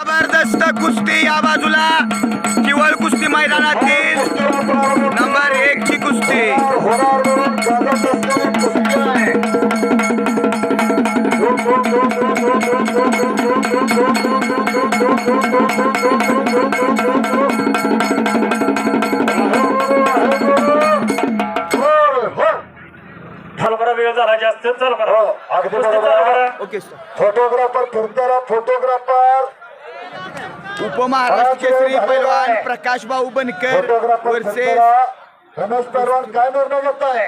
जबरदस्त कुस्ती या बाजूला. किवळ कुस्ती मैदानातील नंबर एक ची कुस्ती. चल बरं वेळ झाला जास्त. चल बरं हो, अगदी कुस्ती बरोबर. चालू आहे. करा. ओके फोटोग्राफर फिरताना फोटोग्राफर उपमहाराष्ट्र केसरी पैलवान प्रकाश भाऊ बनकर काय निर्णय घेत आहे?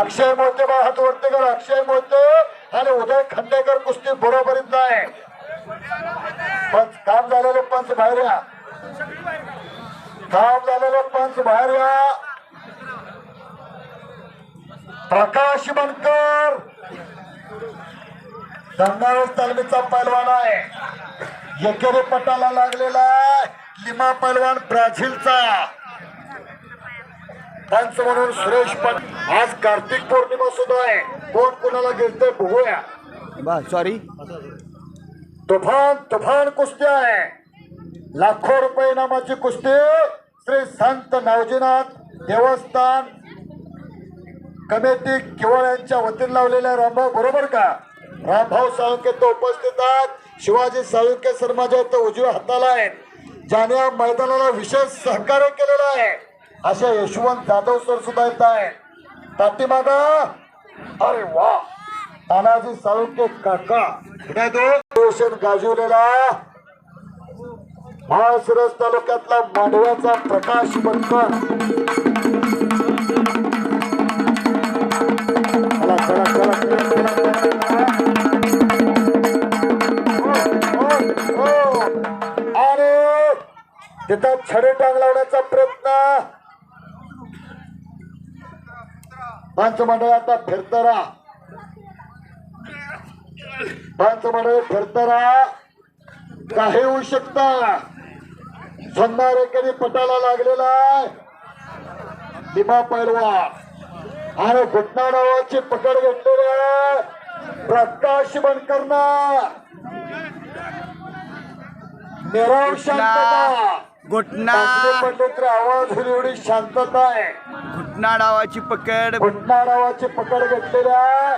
अक्षय मोहिते बा हात वरती कर. अक्षय मोहिते आणि उदय खंडेकर कुस्ती बरोबरीत आहे. पंच काम झालेले पंच बाहेर या. काम झालेले पंच बाहेर या. प्रकाश बनकर. धंगारस तालमीचा पैलवान आहे. एकेरी पटाला लागलेला लिमा पैलवान ब्राझीलचा. पंच म्हणून सुरेश पण आज कार्तिक पौर्णिमा सुद्धा आहे. कोण कोणाला गेलते बघूया. बा सॉरी तुफान तुफान कुस्ती आहे. लाखो रुपये इनामाची कुस्ती. श्री संत नावजीनाथ देवस्थान कमिटी किवळ यांच्या वतीने लावलेल्या रामभाऊ बरोबर का? रामभाऊ साळुंके तो उपस्थित आहेत. शिवाजी साळुंके सर माझ्या इथं उजव्या हाताला आहेत. ज्याने या मैदानाला विशेष सहकार्य केलेलं आहे. अशा यशवंत जाधव सर सुद्धा येत आहेत. पाठीमागा. अरे वा. तानाजी साळुंके काका. रोशन हो? गाजवलेला. माळशिरस तालुक्यातला मांडव्याचा प्रकाश बनकर आता छडे टांग लावण्याचा प्रयत्न. पंच मंडळ आता फिरतं राहा पंच मंडळ फिरतं राहा काही होऊ शकता. झंडा एखादी पटाला लागलेला आहे. दिमा पैलवान. आणि घटना नावाची पकड घेतलेली प्रकाश बनकरना. निराव शांतता. घुटना टाकले पडले तर आवाज होईल एवढी शांतता आहे. घुटना डावाची पकड. घटना नावाची पकड घेतलेली आहे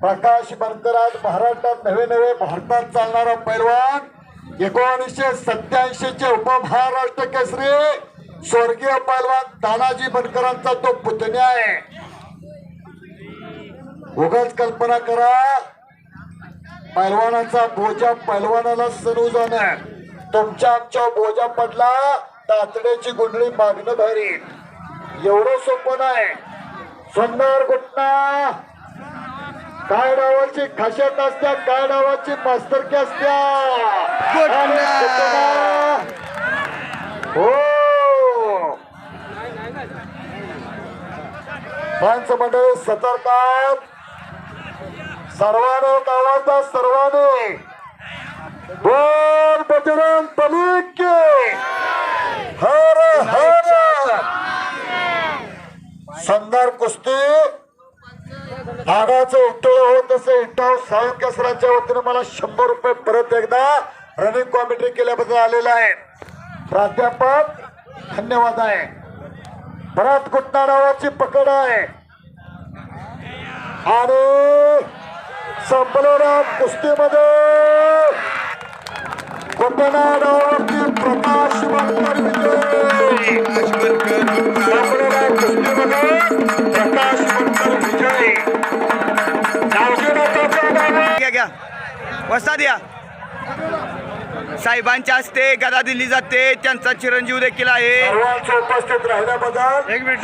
प्रकाश बनकर आज महाराष्ट्रात नवे नवे भारतात चालणारा पैलवान एकोणीसशे सत्याऐंशी चे उपमहाराष्ट्र केसरी स्वर्गीय पैलवान तानाजी बनकरांचा तो पुतण्या आहे. उगाच कल्पना करा पैलवानाचा बोजा पैलवानाला सणू जाणं तुमच्या आमच्या बोजा पडला तातड्याची गुंडळी मागणं भारी एवढं सोपं नाही. सुंदर घुटना काय डावाची खासियत असत्या काय डावाची मास्तरकी असत्या. हो. पंच मंडळी सतर्कात. सर्वांनी गावाचा सर्वांनी. बोल बजरंग बली हर हर। सुंदर कुस्ती। भागाचं इट्टळ होत तसं इट्टाव साहेब केसरांच्या वतीने मला शंभर रुपये परत एकदा रनिंग कॉमेंट्री केल्याबद्दल आलेला आहे. प्राध्यापक धन्यवाद आहे. भरत गुट्टा नावाची पकड आहे. आणि संपलेल्या कुस्तीमध्ये प्रकाश बनकर विजय प्रकाश बनकर विजय घ्या वसा द्या. साहेबांच्या हस्ते गदा दिली जाते. त्यांचा चिरंजीव देखील आहे. सर्वांचं उपस्थित राहिल्याबद्दल एक मिनिट.